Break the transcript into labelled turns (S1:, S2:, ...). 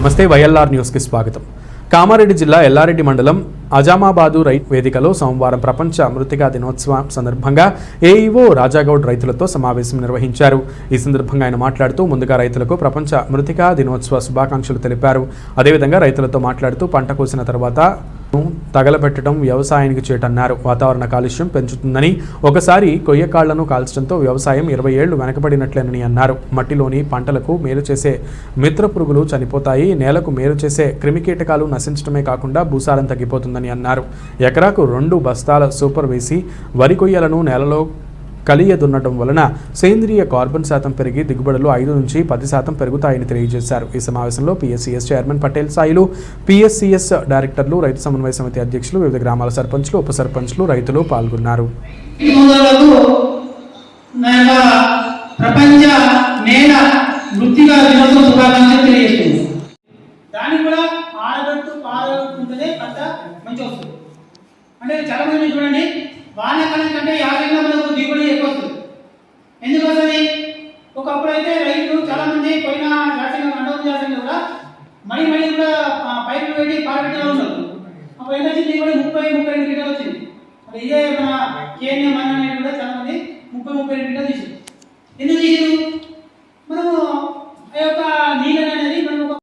S1: నమస్తే వైఎల్ఆర్ న్యూస్కి స్వాగతం. కామారెడ్డి జిల్లా ఎల్లారెడ్డి మండలం అజామాబాదు రైతు వేదికలో సోమవారం ప్రపంచ మృతికా దినోత్సవం సందర్భంగా ఏఈఓ రాజాగౌడ్ రైతులతో సమావేశం నిర్వహించారు. ఈ సందర్భంగా ఆయన మాట్లాడుతూ ముందుగా రైతులకు ప్రపంచ మృతికా దినోత్సవ శుభాకాంక్షలు తెలిపారు. అదేవిధంగా రైతులతో మాట్లాడుతూ పంట కోసిన తర్వాత తగలబెట్టడం వ్యవసాయానికి చేటన్నారు. వాతావరణ కాలుష్యం పెంచుతుందని ఒకసారి కొయ్య కాళ్ళను కాల్చడంతో వ్యవసాయం ఇరవై ఏళ్ళు వెనకబడినట్లేనని అన్నారు. మట్టిలోని పంటలకు మేలు చేసే మిత్ర పురుగులు చనిపోతాయి. నేలకు మేలు చేసే క్రిమికీటకాలు నశించడమే కాకుండా భూసారం తగ్గిపోతుందని అన్నారు. ఎకరాకు రెండు బస్తాల సూపర్ వేసి వరి కొయ్యలను నేలలో కలియదున్నడం వలన సేంద్రియ కార్బన్ శాతం పెరిగి దిగుబడులు ఐదు నుంచి పది శాతం పెరుగుతాయని తెలియజేశారు. ఈ సమావేశంలో PSCS chairman Patel Sailu PSCS డైరెక్టర్లు రైతు సమన్వయ సమితి అధ్యక్షులు వివిధ గ్రామాల సర్పంచ్లు ఉప సర్పంచ్లు రైతులు పాల్గొన్నారు.
S2: ప్రపంచ నేల వృత్తిగా దినోత్సవ శుభాకాంక్షలు తెలియజేస్తుంది. దానికి కూడా ఆడబెట్టు పారబెట్టుంటేనే పంట మంచి వస్తుంది. అంటే చాలా మంది చూడండి వానాకాలం కంటే యాభై మనకు దిగుబడి ఎక్కువ వస్తుంది ఎందుకు వస్తుంది ఒకప్పుడు అయితే రైతులు చాలా మంది పోయిన జాతీయ మండలం చేసిన కూడా మళ్ళీ మళ్ళీ కూడా పైపులు పెట్టి పారబెట్టే ఉన్నారు. అప్పుడు ఎంత వచ్చింది? కూడా ముప్పై ముప్పై రెండు లీటర్లు వచ్చింది. మరి ఇదే మన కేఎన్ఎం అనేది కూడా చాలా మంది ముప్పై ముప్పై రెండు లీటర్లు తీసారు ఎందుకు